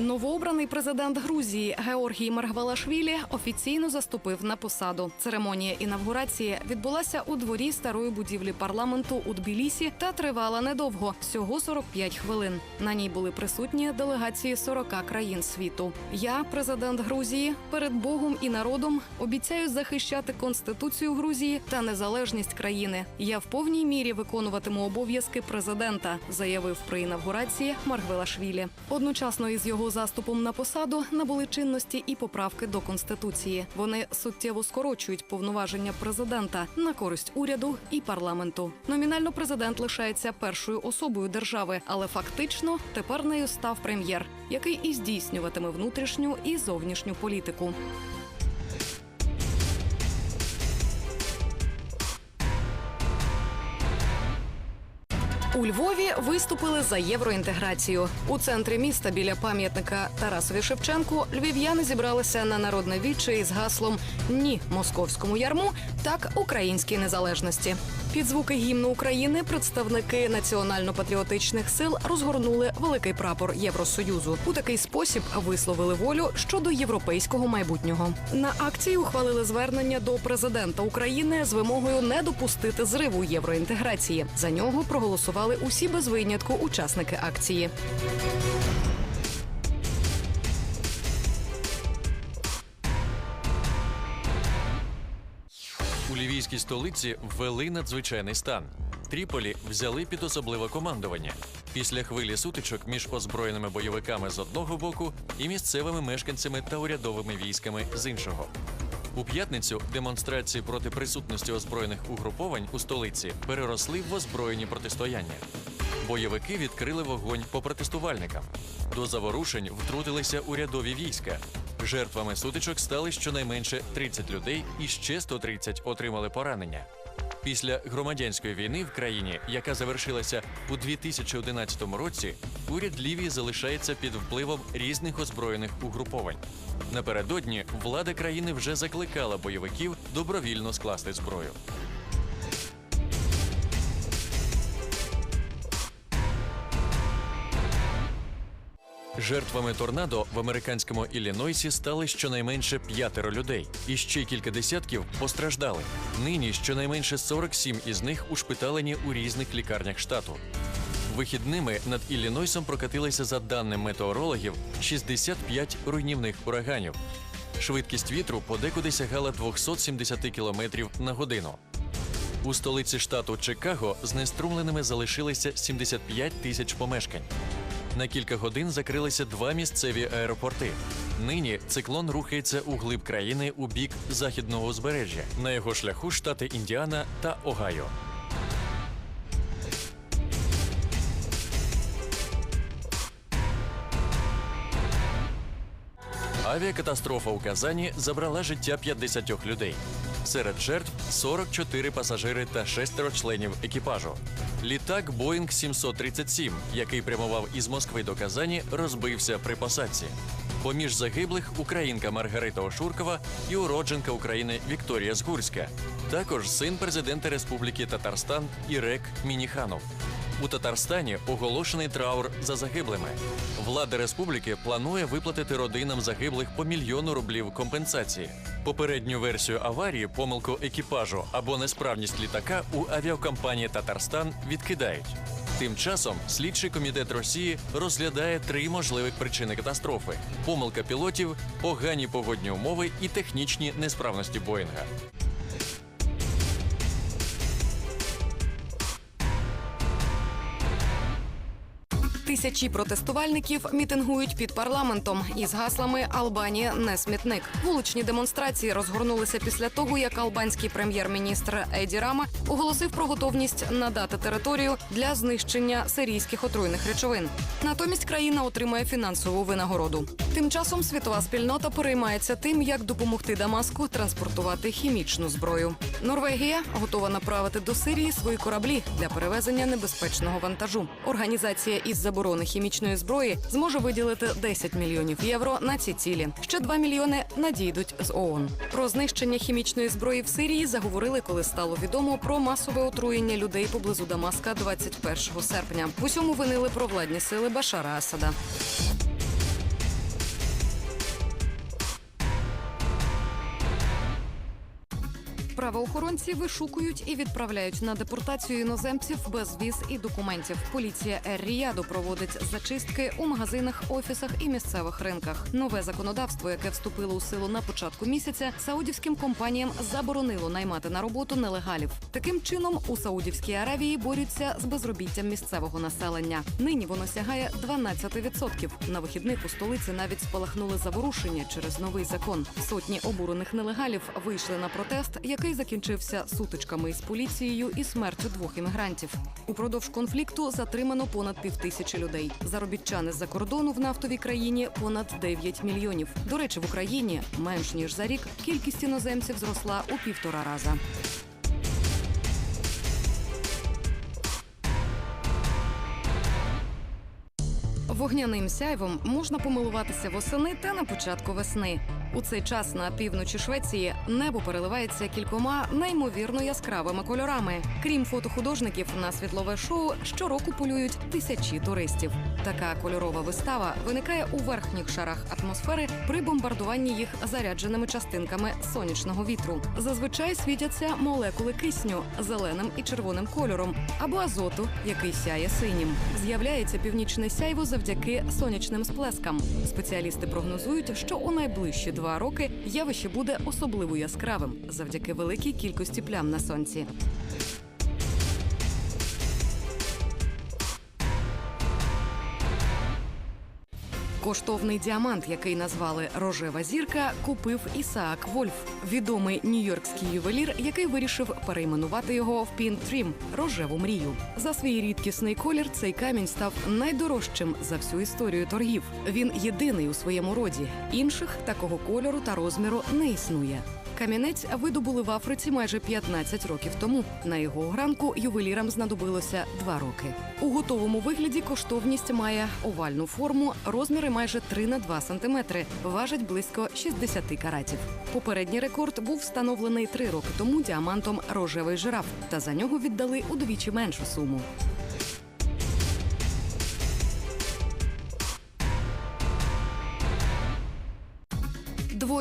Новообраний президент Грузії Георгій Маргвалашвілі офіційно заступив на посаду. Церемонія інавгурації відбулася у дворі старої будівлі парламенту у Тбілісі та тривала недовго всього 45 хвилин. На ній були присутні делегації 40 країн світу. Я, президент Грузії, перед Богом і народом обіцяю захищати конституцію Грузії та незалежність країни. Я в повній мірі виконуватиму обов'язки президента, заявив при інавгурації Маргвелашвілі. Одночасно із його заступом на посаду набули чинності і поправки до конституції. Вони суттєво скорочують повноваження президента на користь уряду і парламенту. Номінально президент лишається першою особою держави, але фактично тепер нею став прем'єр, який і здійснюватиме внутрішню і зовнішню політику. У Львові виступили за євроінтеграцію. У центрі міста біля пам'ятника Тарасові Шевченку львів'яни зібралися на народне віче із гаслом Ні московському ярму, так українській незалежності. Під звуки гімну України представники національно-патріотичних сил розгорнули великий прапор Євросоюзу. У такий спосіб висловили волю щодо європейського майбутнього. На акції ухвалили звернення до президента України з вимогою не допустити зриву євроінтеграції. За нього проголосували усі без винятку учасники акції. У лівійській столиці ввели надзвичайний стан. Тріполі взяли під особливе командування після хвилі сутичок між озброєними бойовиками з одного боку і місцевими мешканцями та урядовими військами з іншого. У п'ятницю демонстрації проти присутності озброєних угруповань у столиці переросли в озброєні протистояння. Бойовики відкрили вогонь по протестувальникам. До заворушень втрутилися урядові війська. Жертвами сутичок стали щонайменше 30 людей і ще 130 отримали поранення. Після громадянської війни в країні, яка завершилася у 2011 році, уряд Лівії залишається під впливом різних озброєних угруповань. Напередодні влада країни вже закликала бойовиків добровільно скласти зброю. Жертвами торнадо в американському Іллінойсі стали щонайменше п'ятеро людей, і ще кілька десятків постраждали. Нині щонайменше 47 із них ушпиталені у різних лікарнях штату. Вихідними над Іллінойсом прокатилися, за даними метеорологів, 65 руйнівних ураганів. Швидкість вітру подекуди сягала 270 км на годину. У столиці штату Чикаго знеструмленими залишилися 75 тисяч помешкань. На кілька годин закрилися два місцеві аеропорти. Нині циклон рухається у глиб країни у бік західного узбережжя. На його шляху штати Індіана та Огайо. Авіакатастрофа у Казані забрала життя 50 людей. Серед жертв 44 пасажири та шестеро членів екіпажу. Літак Боїнг 737, який прямував із Москви до Казані, розбився при посадці. Поміж загиблих українка Маргарита Ошуркова і уродженка України Вікторія Згурська. Також син президента Республіки Татарстан Ірек Мініханов. У Татарстані оголошений траур за загиблими. Влада республіки планує виплатити родинам загиблих по мільйону рублів компенсації. Попередню версію аварії, помилку екіпажу або несправність літака у авіакомпанії Татарстан відкидають. Тим часом слідчий комітет Росії розглядає три можливих причини катастрофи: помилка пілотів, погані погодні умови і технічні несправності Боїнга. Тисячі протестувальників мітингують під парламентом із гаслами Албанія не смітник. Вуличні демонстрації розгорнулися після того, як албанський прем'єр-міністр Еді Рама оголосив про готовність надати територію для знищення сирійських отруйних речовин. Натомість країна отримає фінансову винагороду. Тим часом світова спільнота переймається тим, як допомогти Дамаску транспортувати хімічну зброю. Норвегія готова направити до Сирії свої кораблі для перевезення небезпечного вантажу. Організація із заборони хімічної зброї зможе виділити 10 мільйонів євро на ці цілі. Ще 2 мільйони надійдуть з ООН. Про знищення хімічної зброї в Сирії заговорили, коли стало відомо про масове отруєння людей поблизу Дамаска 21 серпня. В усьому винили провладні сили Башара Асада. Правоохоронці вишукують і відправляють на депортацію іноземців без віз і документів. Поліція Ер-Ріяду проводить зачистки у магазинах, офісах і місцевих ринках. Нове законодавство, яке вступило у силу на початку місяця, саудівським компаніям заборонило наймати на роботу нелегалів. Таким чином у Саудівській Аравії борються з безробіттям місцевого населення. Нині воно сягає 12%. На вихідних у столиці навіть спалахнули заворушення через новий закон. Сотні обурених нелегалів вийшли на протест, який закінчився сутичками із поліцією і смертю двох іммігрантів. Упродовж конфлікту затримано понад півтисячі людей. Заробітчани з-за кордону в нафтовій країні понад 9 мільйонів. До речі, в Україні менш ніж за рік кількість іноземців зросла у півтора раза. Вогняним сяйвом можна помилуватися восени та на початку весни. У цей час на півночі Швеції небо переливається кількома неймовірно яскравими кольорами. Крім фотохудожників, на світлове шоу щороку полюють тисячі туристів. Така кольорова вистава виникає у верхніх шарах атмосфери при бомбардуванні їх зарядженими частинками сонячного вітру. Зазвичай світяться молекули кисню зеленим і червоним кольором або азоту, який сяє синім. З'являється північне сяйво завдяки сонячним сплескам. Спеціалісти прогнозують, що у найближчі два роки явище буде особливо яскравим завдяки великій кількості плям на сонці. Коштовний діамант, який назвали Рожева зірка, купив Ісаак Вольф, відомий нью-йоркський ювелір, який вирішив перейменувати його в Пінтрім рожеву мрію. За свій рідкісний колір цей камінь став найдорожчим за всю історію торгів. Він єдиний у своєму роді. Інших такого кольору та розміру не існує. Камінець видобули в Африці майже 15 років тому. На його огранку ювелірам знадобилося два роки. У готовому вигляді коштовність має овальну форму, розміри майже 3 на 2 сантиметри, важить близько 60 каратів. Попередній рекорд був встановлений три роки тому діамантом рожевий жираф, та за нього віддали удвічі меншу суму.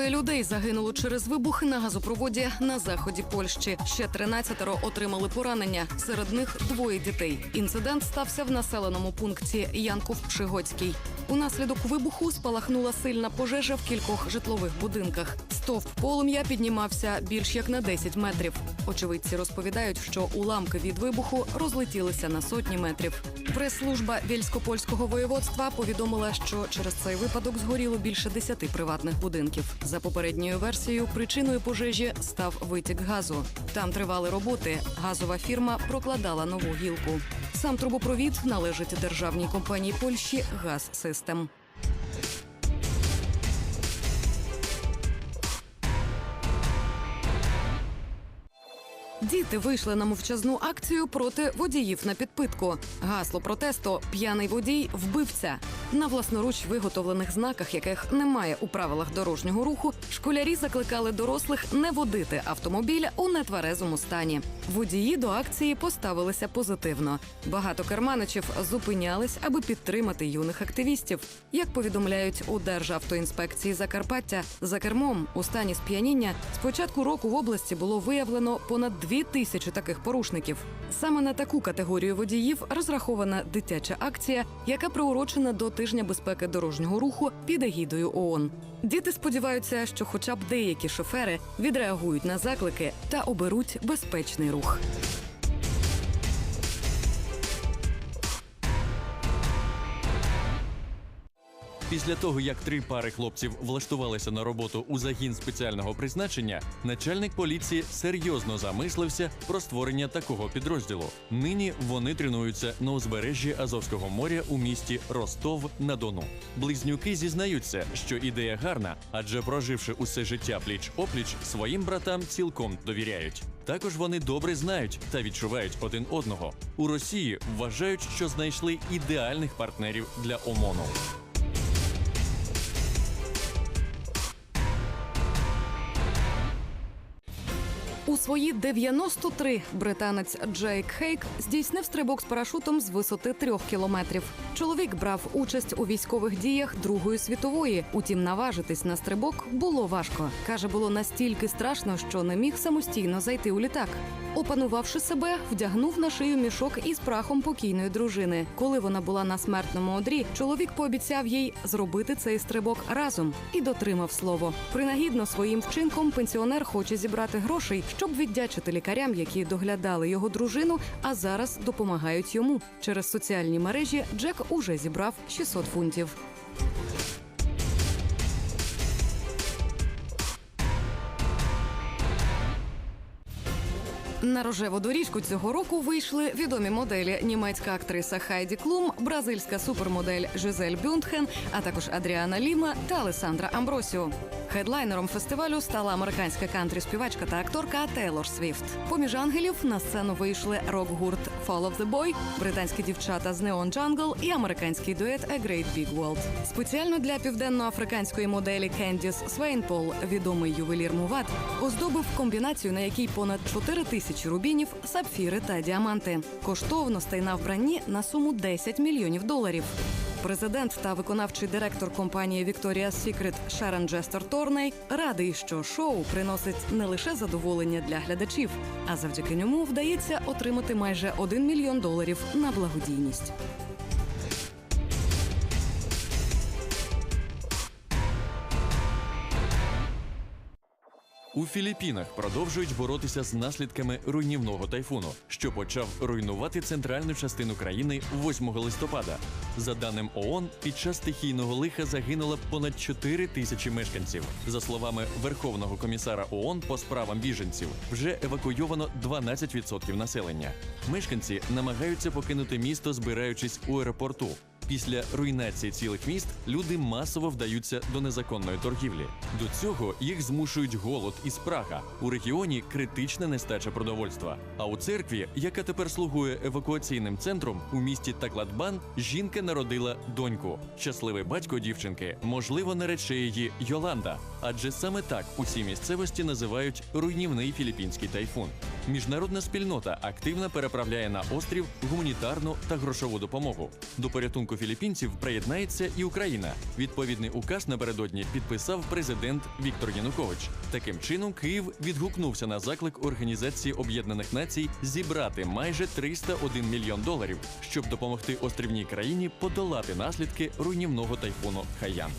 Людей загинуло через вибухи на газопроводі на заході Польщі. Ще 13 отримали поранення. Серед них двоє дітей. Інцидент стався в населеному пункті Янков-Пшигоцький. Унаслідок вибуху спалахнула сильна пожежа в кількох житлових будинках. Стовп полум'я піднімався більш як на 10 метрів. Очевидці розповідають, що уламки від вибуху розлетілися на сотні метрів. Прес-служба Вільськопольського воєводства повідомила, що через цей випадок згоріло більше 10 приватних будинків. За попередньою версією, причиною пожежі став витік газу. Там тривали роботи. Газова фірма прокладала нову гілку. Сам трубопровід належить державній компанії Польщі Газ Систем. Діти вийшли на мовчазну акцію проти водіїв на підпитку. Гасло протесту П'яний водій вбивця. На власноруч виготовлених знаках, яких немає у правилах дорожнього руху, школярі закликали дорослих не водити автомобіль у нетверезому стані. Водії до акції поставилися позитивно. Багато керманичів зупинялись, аби підтримати юних активістів. Як повідомляють у Державтоінспекції Закарпаття, за кермом у стані сп'яніння з початку року в області було виявлено понад дві тисячі таких порушників. Саме на таку категорію водіїв розрахована дитяча акція, яка приурочена до тижня безпеки дорожнього руху під егідою ООН. Діти сподіваються, що хоча б деякі шофери відреагують на заклики та оберуть безпечний рух. Після того, як три пари хлопців влаштувалися на роботу у загін спеціального призначення, начальник поліції серйозно замислився про створення такого підрозділу. Нині вони тренуються на узбережжі Азовського моря у місті Ростов на Дону. Близнюки зізнаються, що ідея гарна, адже проживши усе життя пліч опліч, своїм братам цілком довіряють. Також вони добре знають та відчувають один одного. У Росії вважають, що знайшли ідеальних партнерів для ОМОНу. Свої 93 британець Джейк Хейк здійснив стрибок з парашутом з висоти трьох кілометрів. Чоловік брав участь у військових діях Другої світової. Утім, наважитись на стрибок було важко. каже, було настільки страшно, що не міг самостійно зайти у літак. Опанувавши себе, вдягнув на шию мішок із прахом покійної дружини. Коли вона була на смертному одрі, чоловік пообіцяв їй зробити цей стрибок разом і дотримав слово. Принагідно своїм вчинком пенсіонер хоче зібрати грошей, щоб віддячити лікарям, які доглядали його дружину, а зараз допомагають йому. Через соціальні мережі Джек уже зібрав 600 фунтів. На рожеву доріжку цього року вийшли відомі моделі: німецька актриса Хайді Клум, бразильська супермодель Жизель Бюндхен, а також Адріана Ліма та Алесандра Амбросіо. Хедлайнером фестивалю стала американська кантрі-співачка та акторка Тейлор Свіфт. Поміж ангелів на сцену вийшли рок-гурт Fall the Boy, британські дівчата з Neon Jungle і американський дует A Great Big World. Спеціально для південноафриканської моделі Кендіс Свейнпол відомий ювелір Муват оздобив комбінацію, на якій понад 4 тисячі рубінів, сапфіри та діаманти. Коштовностей на вбранні на суму 10 мільйонів доларів. Президент та виконавчий директор компанії Вікторія Сікрет Шерен Джестер Торней радий, що шоу приносить не лише задоволення для глядачів, а завдяки ньому вдається отримати майже 1 мільйон доларів на благодійність. У Філіппінах продовжують боротися з наслідками руйнівного тайфуну, що почав руйнувати центральну частину країни 8 листопада. За даним ООН, під час стихійного лиха загинуло понад 4 тисячі мешканців. За словами Верховного комісара ООН по справам біженців, вже евакуйовано 12% населення. Мешканці намагаються покинути місто, збираючись у аеропорту. Після руйнації цілих міст люди масово вдаються до незаконної торгівлі. До цього їх змушують голод і спрага. У регіоні критична нестача продовольства. А у церкві, яка тепер слугує евакуаційним центром у місті Такладбан, жінка народила доньку. Щасливий батько дівчинки, можливо, нарече її Йоланда, адже саме так усі місцевості називають руйнівний філіппінський тайфун. Міжнародна спільнота активно переправляє на острів гуманітарну та грошову допомогу. До порятунку філіппінців приєднається і Україна. Відповідний указ напередодні підписав президент Віктор Янукович. Таким чином, Київ відгукнувся на заклик Організації Об'єднаних Націй зібрати майже 301 мільйон доларів, щоб допомогти острівній країні подолати наслідки руйнівного тайфуну Хаян.